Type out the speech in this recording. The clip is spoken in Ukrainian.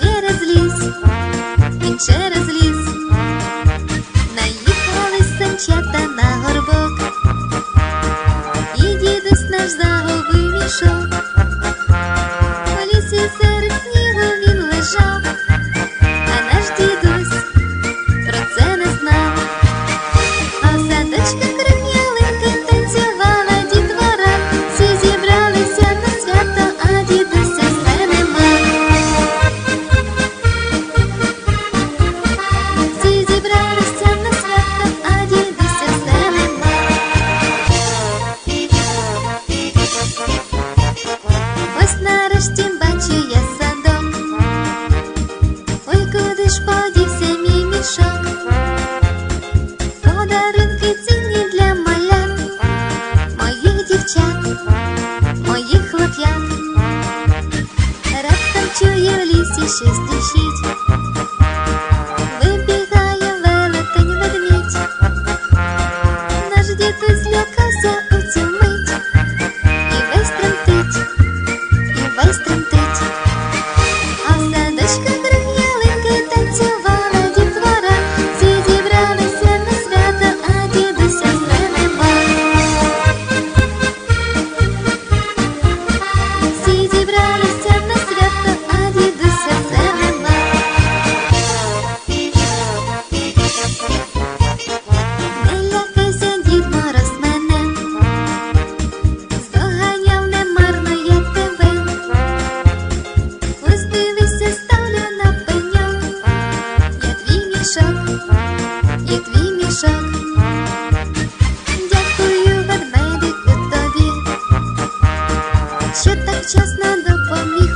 через ліс, він через ліс, наїхались санчата на горбок, і дідусь наш загубив мішок. Щось тріщить. Що так вчасно допоміг